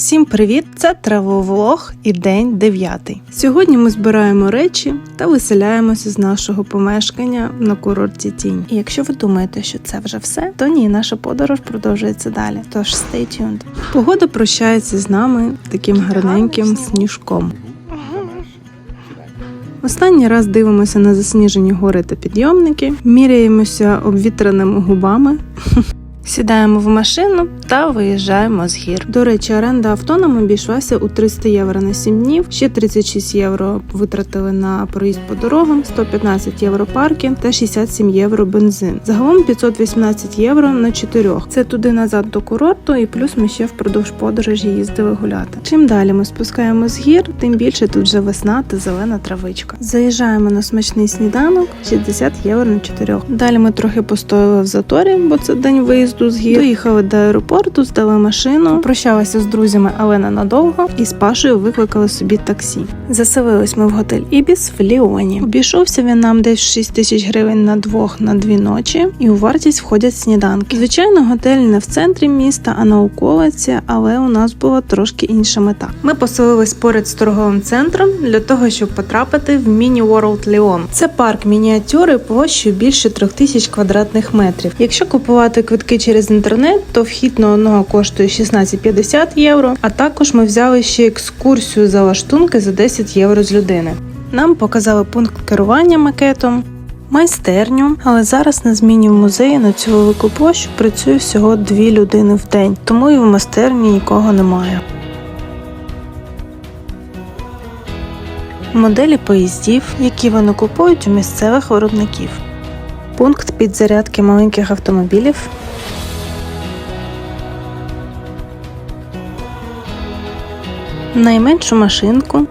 Всім привіт! Це травовлог і день дев'ятий. Сьогодні ми збираємо речі та виселяємося з нашого помешкання на курорті Тінь. І якщо ви думаєте, що це вже все, то ні, наша подорож продовжується далі. Тож stay tuned. Погода прощається з нами таким гарненьким сніжком. Останній раз дивимося на засніжені гори та підйомники, міряємося обвітреними губами. Сідаємо в машину та виїжджаємо з гір. До речі, оренда авто нам обійшлася у 300 євро на 7 днів. Ще 36 євро витратили на проїзд по дорогам, 115 євро паркінг та 67 євро бензин. Загалом 518 євро на 4. Це туди назад до курорту, і плюс ми ще впродовж подорожі їздили гуляти. Чим далі ми спускаємо з гір, тим більше тут вже весна та зелена травичка. Заїжджаємо на смачний сніданок 60 євро на 4. Далі ми трохи постояли в заторі, бо це день виїзду з гір. Доїхали до аеропорту, здали машину, прощалися з друзями, але ненадовго, і з Пашею викликали собі таксі. Заселились ми в готель Ібіс в Ліоні. Обійшовся він нам десь 6 тисяч гривень на двох на дві ночі, і у вартість входять сніданки. Звичайно, готель не в центрі міста, а на околиці, але у нас була трошки інша мета. Ми поселились поряд з торговим центром для того, щоб потрапити в Міні World Ліон. Це парк мініатюри площею більше трьох тисяч квадратних метрів. Якщо купувати квитки через інтернет, то вхід на одного коштує 16,50 євро. А також ми взяли ще екскурсію за лаштунки за 10 євро з людини. Нам показали пункт керування макетом. Майстерню, але зараз на зміні в музеї на цю велику площу працює всього дві людини в день, тому і в майстерні нікого немає. Моделі поїздів, які вони купують у місцевих виробників. Пункт підзарядки маленьких автомобілів. Найменшу машинку.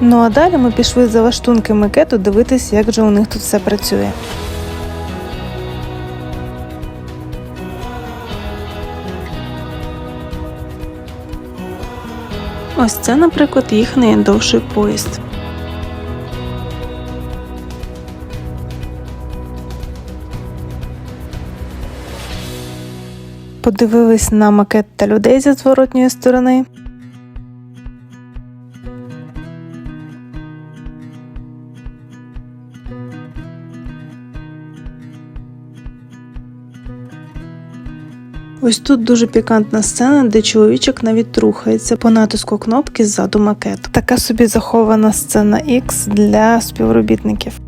Ну а далі ми пішли за лаштунки макету дивитись, як же у них тут все працює. Ось це, наприклад, їх найдовший поїзд. Подивились на макет та людей зі зворотньої сторони. Ось тут дуже пікантна сцена, де чоловічок навіть рухається по натиску кнопки ззаду макету. Така собі захована сцена X для співробітників.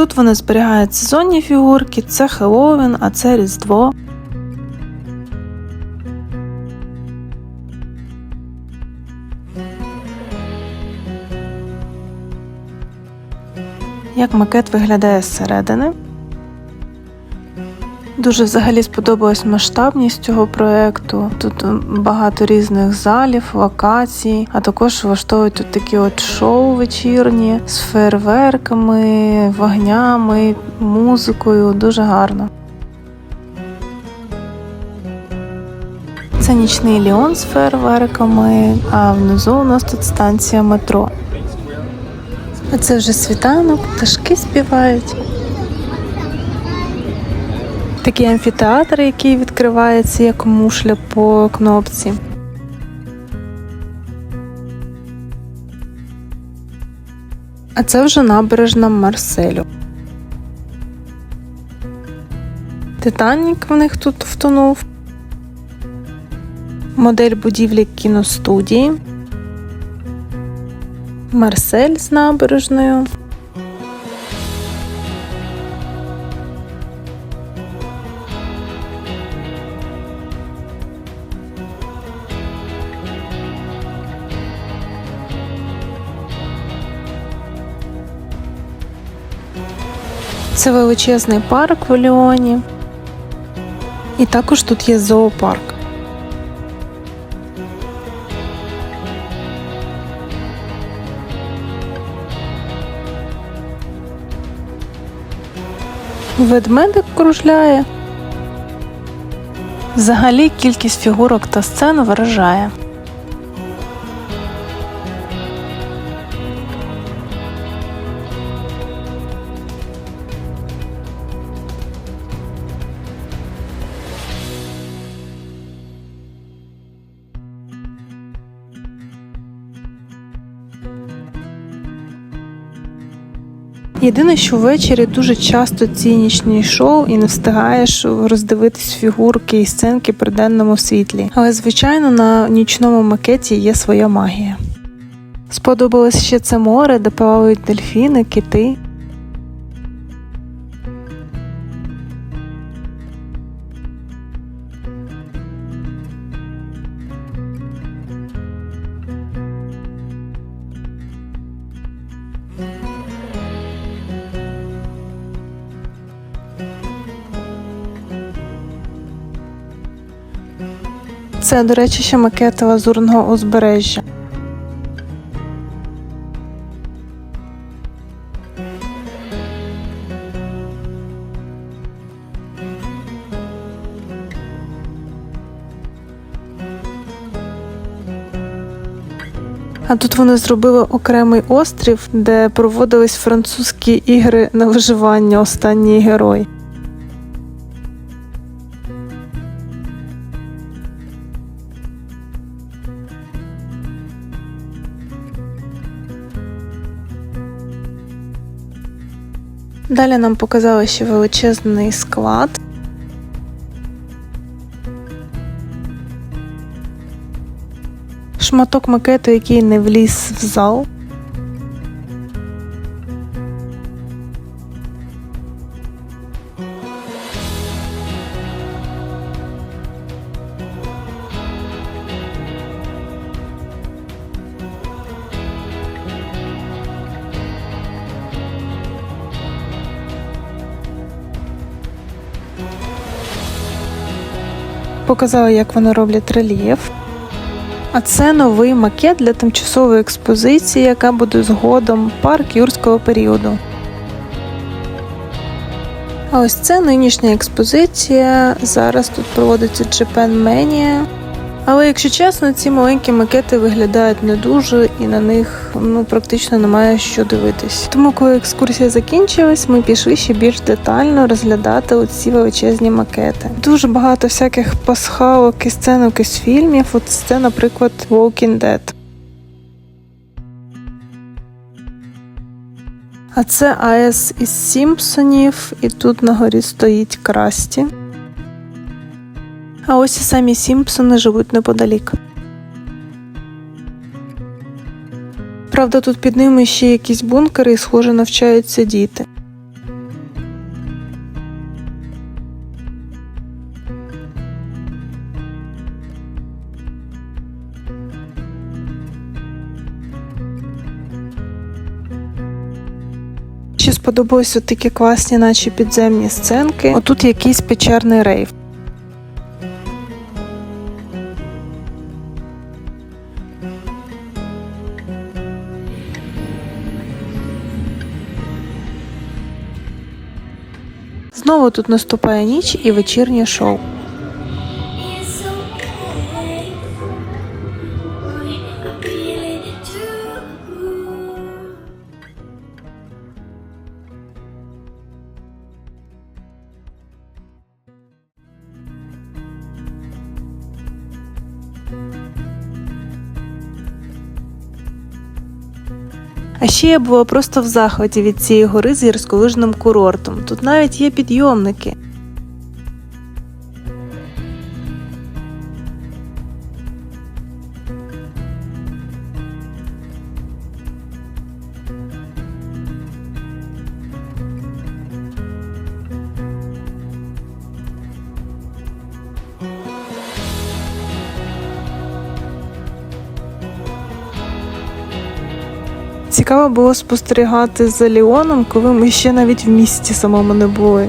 Тут вони зберігають сезонні фігурки, це Хеллоуін, а це Різдво. Як макет виглядає зсередини. Дуже взагалі сподобалась масштабність цього проекту. Тут багато різних залів, локацій, а також влаштовують тут такі от шоу вечірні з фейерверками, вогнями, музикою. Дуже гарно. Це нічний ліон з фейерверками, а внизу у нас тут станція метро. А це вже світанок, пташки співають. Такий амфітеатр, який відкривається як мушля по кнопці. А це вже набережна Марселю. Титанік в них тут втонув. Модель будівлі кіностудії. Марсель з набережною. Це величезний парк в Ліоні. І також тут є зоопарк. Ведмедик кружляє. Взагалі кількість фігурок та сцен вражає. Єдине, що ввечері дуже часто ці нічні шоу і не встигаєш роздивитись фігурки і сценки при денному світлі. Але звичайно на нічному макеті є своя магія. Сподобалось ще це море, де плавають дельфіни, кити. Це, до речі, ще макет лазурного узбережжя. А тут вони зробили окремий острів, де проводились французькі ігри на виживання останній герой. Далі нам показали ще величезний склад. Шматок макету, який не вліз в зал. Показали, як вони роблять рельєф. А це новий макет для тимчасової експозиції, яка буде згодом парк юрського періоду. А ось це нинішня експозиція. Зараз тут проводиться Japan Mania. Але якщо чесно, ці маленькі макети виглядають не дуже і на них ну практично немає що дивитись. Тому, коли екскурсія закінчилась, ми пішли ще більш детально розглядати оці величезні макети. Дуже багато всяких пасхалок і сценок із фільмів. От це, наприклад, Walking Dead. А це АЕС із Сімпсонів, і тут на горі стоїть Красті. А ось і самі Сімпсони живуть неподалік. Правда, тут під ними ще якісь бункери і, схоже, навчаються діти. Ще сподобались такі класні, наче підземні сценки. Отут якийсь печерний рейв. Знову тут наступає ніч і вечірнє шоу. А ще я була просто в захваті від цієї гори з гірськолижним курортом. Тут навіть є підйомники. Цікаво було спостерігати за Ліоном, коли ми ще навіть в місті самому не були.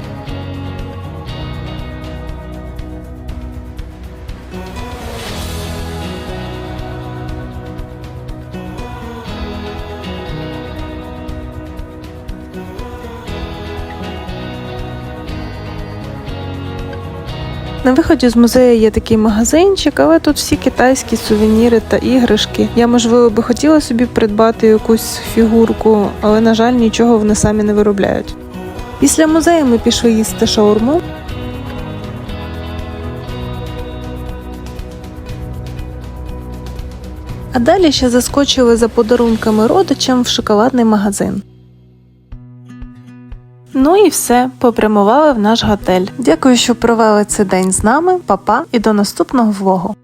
На виході з музею є такий магазинчик, але тут всі китайські сувеніри та іграшки. Я, можливо, би хотіла собі придбати якусь фігурку, але, на жаль, нічого вони самі не виробляють. Після музею ми пішли їсти шаурму. А далі ще заскочили за подарунками родичам в шоколадний магазин. Ну і все, попрямували в наш готель. Дякую, що провели цей день з нами. Па-па і до наступного влогу.